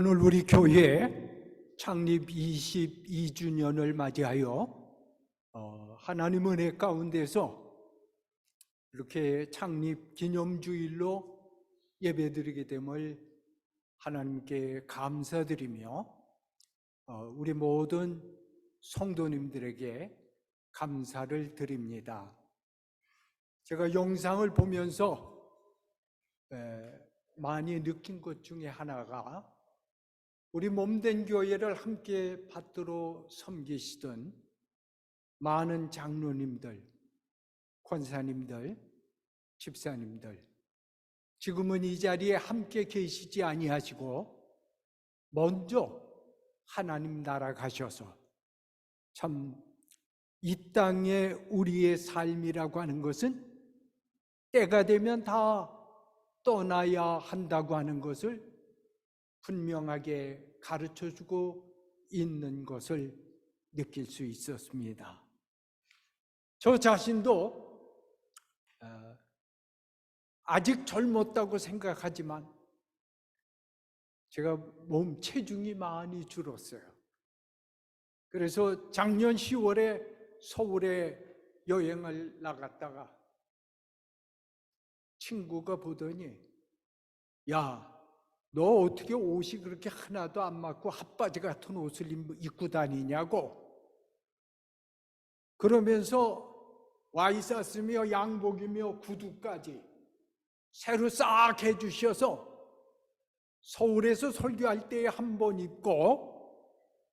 오늘 우리 교회 창립 22주년을 맞이하여 어, 하나님 은혜 가운데서 이렇게 창립 기념주일로 예배드리게 됨을 하나님께 감사드리며 어, 우리 모든 성도님들에게 감사를 드립니다. 제가 영상을 보면서 에, 많이 느낀 것 중에 하나가 우리 몸된 교회를 함께 받들어 섬기시던 많은 장로님들, 권사님들, 집사님들, 지금은 이 자리에 함께 계시지 아니하시고 먼저 하나님 나라 가셔서 참 이 땅에 우리의 삶이라고 하는 것은 때가 되면 다 떠나야 한다고 하는 것을 분명하게 가르쳐 주고 있는 것을 느낄 수 있었습니다. 저 자신도 어, 아직 젊었다고 생각하지만 제가 몸 체중이 많이 줄었어요. 그래서 작년 10월에 서울에 여행을 나갔다가 친구가 보더니 야, 너 어떻게 옷이 그렇게 하나도 안 맞고 핫바지 같은 옷을 입고 다니냐고 그러면서 와이사스며 양복이며 구두까지 새로 싹 해주셔서 서울에서 설교할 때한번 입고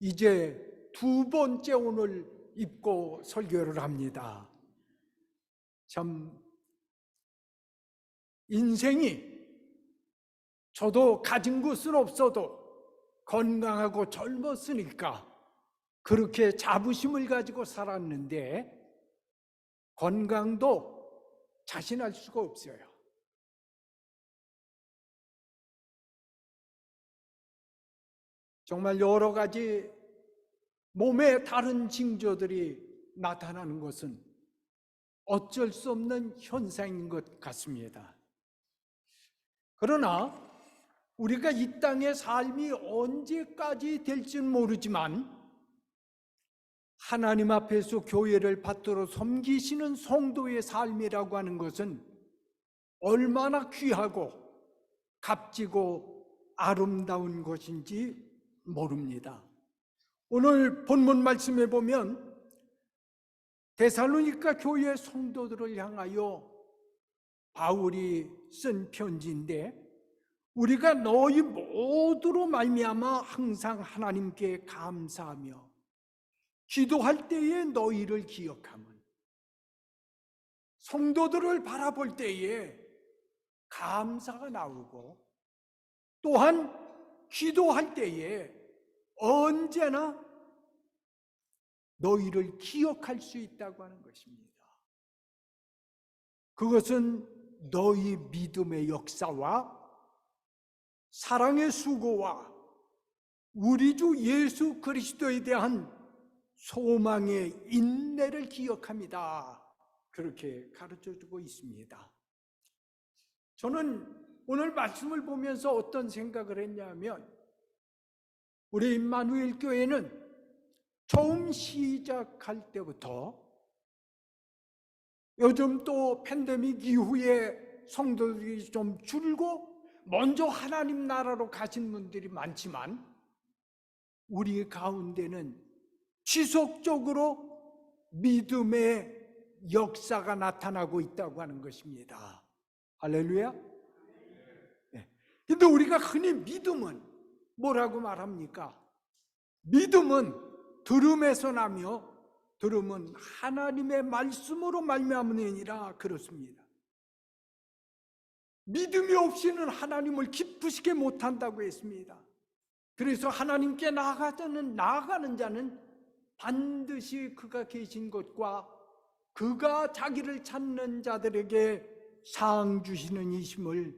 이제 두 번째 오늘 입고 설교를 합니다. 참 인생이 저도 가진 것은 없어도 건강하고 젊었으니까 그렇게 자부심을 가지고 살았는데 건강도 자신할 수가 없어요. 정말 여러 가지 몸에 다른 징조들이 나타나는 것은 어쩔 수 없는 현상인 것 같습니다. 그러나 우리가 이 땅의 삶이 언제까지 될지는 모르지만 하나님 앞에서 교회를 받들어 섬기시는 성도의 삶이라고 하는 것은 얼마나 귀하고 값지고 아름다운 것인지 모릅니다. 오늘 본문 말씀에 보면 데살로니가 교회 성도들을 향하여 바울이 쓴 편지인데 우리가 너희 모두로 말미암아 항상 하나님께 감사하며 기도할 때에 너희를 기억함은 성도들을 바라볼 때에 감사가 나오고 또한 기도할 때에 언제나 너희를 기억할 수 있다고 하는 것입니다. 그것은 너희 믿음의 역사와 사랑의 수고와 우리 주 예수 그리스도에 대한 소망의 인내를 기억합니다. 그렇게 가르쳐 주고 있습니다. 저는 오늘 말씀을 보면서 어떤 생각을 했냐면 우리 임마누엘 교회는 처음 시작할 때부터 요즘 또 팬데믹 이후에 성도들이 좀 줄고 먼저 하나님 나라로 가신 분들이 많지만 우리 가운데는 지속적으로 믿음의 역사가 나타나고 있다고 하는 것입니다. 할렐루야. 네. 근데 우리가 흔히 믿음은 뭐라고 말합니까? 믿음은 들음에서 나며 들음은 하나님의 말씀으로 말미암으니라 그렇습니다. 믿음이 없이는 하나님을 기쁘시게 못한다고 했습니다. 그래서 하나님께 나아가는 나아가는 자는 반드시 그가 계신 것과 그가 자기를 찾는 자들에게 상 주시는 이심을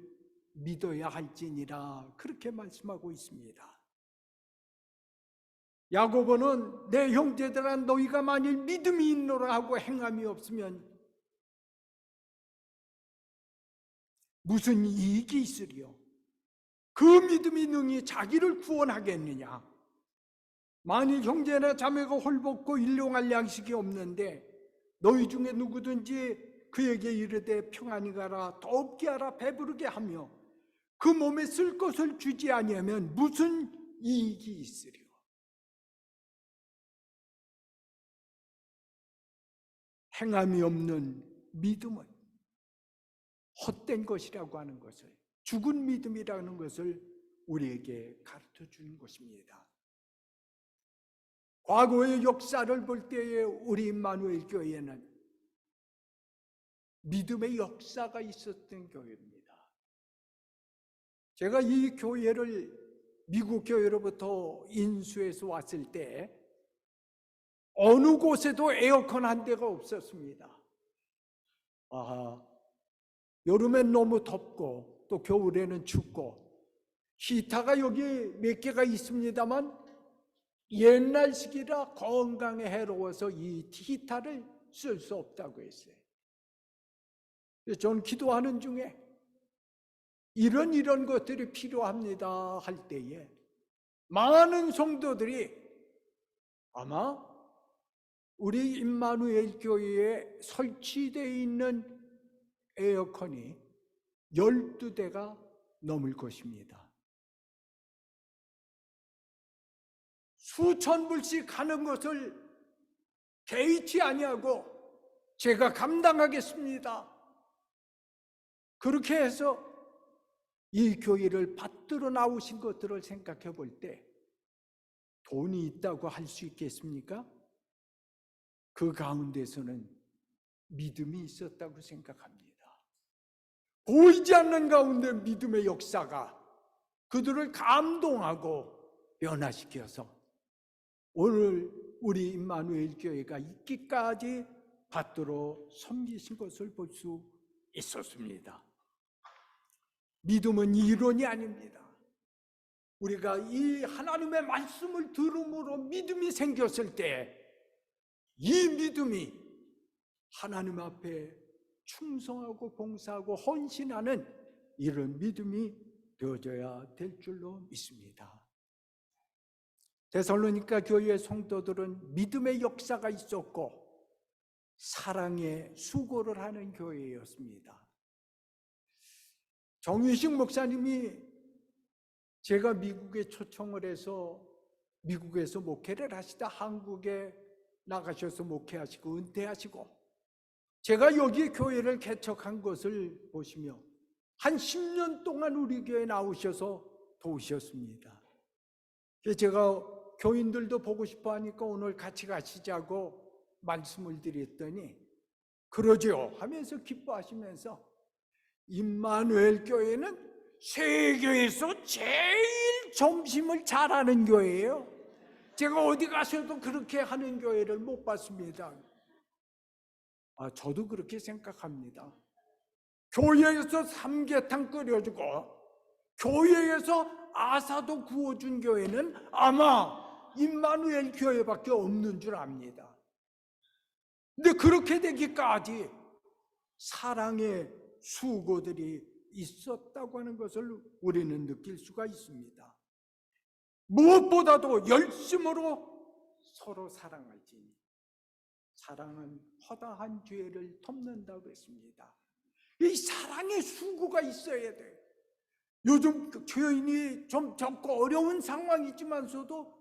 믿어야 할지니라 그렇게 말씀하고 있습니다. 야고보는 내 형제들아 너희가 만일 믿음이 있노라 하고 행함이 없으면 무슨 이익이 있으리요? 그 믿음이 능히 자기를 구원하겠느냐? 만일 형제나 자매가 홀벗고 일용할 양식이 없는데 너희 중에 누구든지 그에게 이르되 평안히 가라 더 없게 하라 배부르게 하며 그 몸에 쓸 것을 주지 아니하면 무슨 이익이 있으리요? 행함이 없는 믿음은 헛된 것이라고 하는 것을 죽은 믿음이라는 것을 우리에게 가르쳐 주는 것입니다. 과거의 역사를 볼 때에 우리 임마누엘 교회는 믿음의 역사가 있었던 교회입니다. 제가 이 교회를 미국 교회로부터 인수해서 왔을 때 어느 곳에도 에어컨 한 대가 없었습니다. 아, 여름엔 너무 덥고 또 겨울에는 춥고 히타가 여기 몇 개가 있습니다만 옛날식이라 건강에 해로워서 이 히타를 쓸 수 없다고 했어요. 저는 기도하는 중에 이런 이런 것들이 필요합니다 할 때에 많은 성도들이 아마 우리 임마누엘 교회에 설치되어 있는 에어컨이 12대가 넘을 것입니다. 수천 불씩 하는 것을 개의치 아니하고 제가 감당하겠습니다. 그렇게 해서 이 교회를 받들어 나오신 것들을 생각해 볼 때 돈이 있다고 할 수 있겠습니까? 그 가운데서는 믿음이 있었다고 생각합니다. 보이지 않는 가운데 믿음의 역사가 그들을 감동하고 변화시켜서 오늘 우리 임마누엘 교회가 있기까지 받들어 섬기신 것을 볼 수 있었습니다. 믿음은 이론이 아닙니다. 우리가 이 하나님의 말씀을 들음으로 믿음이 생겼을 때 이 믿음이 하나님 앞에 충성하고 봉사하고 헌신하는 이런 믿음이 되어져야 될 줄로 믿습니다. 데살로니가 교회의 성도들은 믿음의 역사가 있었고 사랑의 수고를 하는 교회였습니다. 정유식 목사님이 제가 미국에 초청을 해서 미국에서 목회를 하시다 한국에 나가셔서 목회하시고 은퇴하시고 제가 여기 교회를 개척한 것을 보시며 한 10년 동안 우리 교회에 나오셔서 도우셨습니다. 제가 교인들도 보고 싶어 하니까 오늘 같이 가시자고 말씀을 드렸더니 그러죠 하면서 기뻐하시면서 임마누엘 교회는 세계에서 제일 점심을 잘하는 교회예요. 제가 어디 가서도 그렇게 하는 교회를 못 봤습니다. 아, 저도 그렇게 생각합니다. 교회에서 삼계탕 끓여주고 교회에서 아사도 구워준 교회는 아마 임마누엘 교회밖에 없는 줄 압니다. 근데 그렇게 되기까지 사랑의 수고들이 있었다고 하는 것을 우리는 느낄 수가 있습니다. 무엇보다도 열심으로 서로 사랑할지니 사랑은 허다한 죄를 덮는다고 했습니다. 이 사랑의 수고가 있어야 돼. 요즘 그 교인이 좀 적고 어려운 상황이지만서도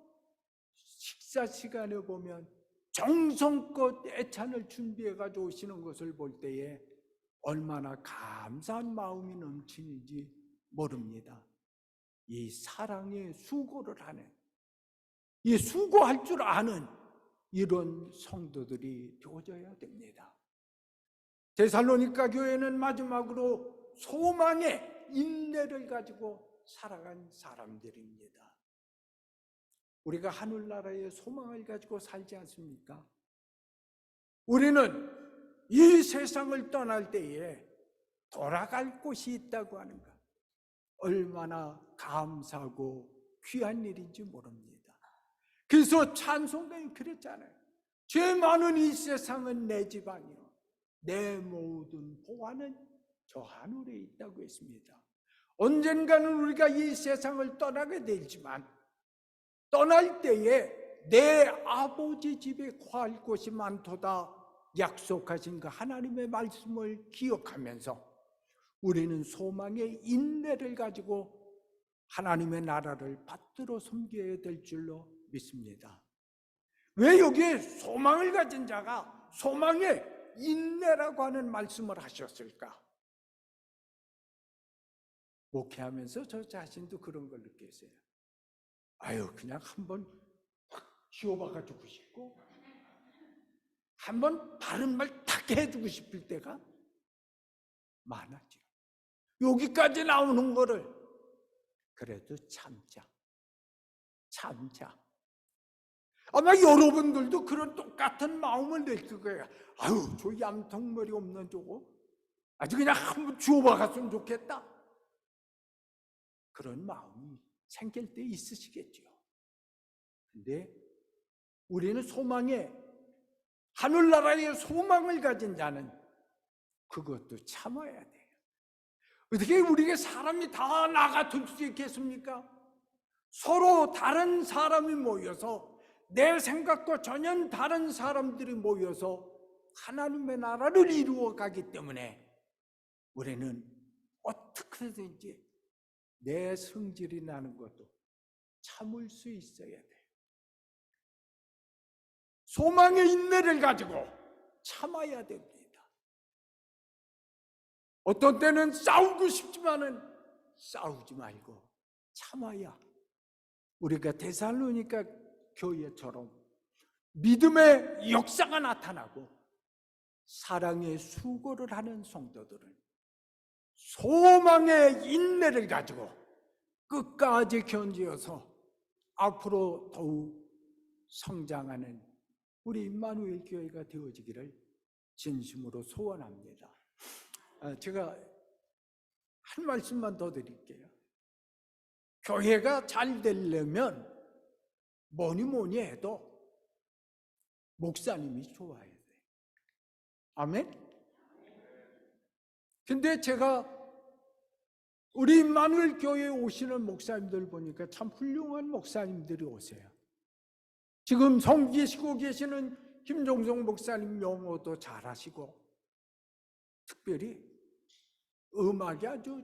식사 시간에 보면 정성껏 애찬을 준비해 가지고 오시는 것을 볼 때에 얼마나 감사한 마음이 넘치는지 모릅니다. 이 사랑의 수고를 하는, 이 수고할 줄 아는 이런 성도들이 되어져야 됩니다. 데살로니가 교회는 마지막으로 소망의 인내를 가지고 살아간 사람들입니다. 우리가 하늘나라의 소망을 가지고 살지 않습니까? 우리는 이 세상을 떠날 때에 돌아갈 곳이 있다고 하는 것. 얼마나 감사하고 귀한 일인지 모릅니다. 그래서 찬송가에 그랬잖아요. 죄 많은 이 세상은 내 집안이요. 내 모든 보화는 저 하늘에 있다고 했습니다. 언젠가는 우리가 이 세상을 떠나게 되지만 떠날 때에 내 아버지 집에 거할 곳이 많도다 약속하신 그 하나님의 말씀을 기억하면서 우리는 소망의 인내를 가지고 하나님의 나라를 받들어 섬겨야 될 줄로 믿습니다. 왜 여기에 소망을 가진 자가 소망의 인내라고 하는 말씀을 하셨을까? 목회하면서 저 자신도 그런 걸 느꼈어요. 아유, 그냥 한번 확 쥐어박아 주고 싶고, 한번 바른 말 탁 해주고 싶을 때가 많았죠. 여기까지 나오는 거를 그래도 참자. 참자. 아마 여러분들도 그런 똑같은 마음을 낼 거예요. 아유, 저 얌통머리 없는 저거. 아주 그냥 한번 주워박았으면 좋겠다. 그런 마음이 생길 때 있으시겠죠. 근데 우리는 소망에, 하늘나라의 소망을 가진 자는 그것도 참아야 돼요. 어떻게 우리가 사람이 다 나 같을 수 있겠습니까? 서로 다른 사람이 모여서 내 생각과 전혀 다른 사람들이 모여서 하나님의 나라를 이루어 가기 때문에 우리는 어떻게든지 내 성질이 나는 것도 참을 수 있어야 돼. 소망의 인내를 가지고 참아야 됩니다. 어떤 때는 싸우고 싶지만은 싸우지 말고 참아야 우리가 데살로니까 교회처럼 믿음의 역사가 나타나고 사랑의 수고를 하는 성도들은 소망의 인내를 가지고 끝까지 견디어서 앞으로 더욱 성장하는 우리 임마누엘 교회가 되어지기를 진심으로 소원합니다. 아, 제가 한 말씀만 더 드릴게요. 교회가 잘 되려면 뭐니 뭐니 해도 목사님이 좋아야 돼. 아멘? 근데 제가 우리 마늘 교회에 오시는 목사님들 보니까 참 훌륭한 목사님들이 오세요. 지금 섬기시고 계시는 김종성 목사님 명호도 잘하시고 특별히 음악이 아주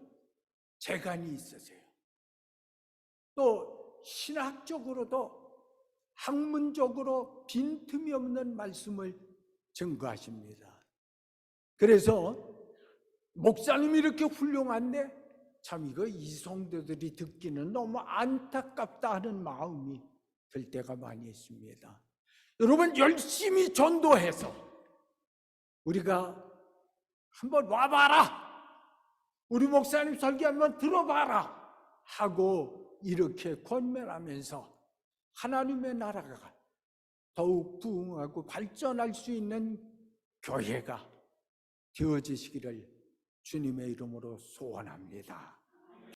재간이 있으세요. 또 신학적으로도 학문적으로 빈틈이 없는 말씀을 증거하십니다. 그래서 목사님이 이렇게 훌륭한데 참 이거 이성도들이 듣기는 너무 안타깝다 하는 마음이 들 때가 많이 있습니다. 여러분 열심히 전도해서 우리가 한번 와봐라. 우리 목사님 설교 한번 들어봐라. 하고 이렇게 권면하면서 하나님의 나라가 더욱 부흥하고 발전할 수 있는 교회가 되어지시기를 주님의 이름으로 소원합니다.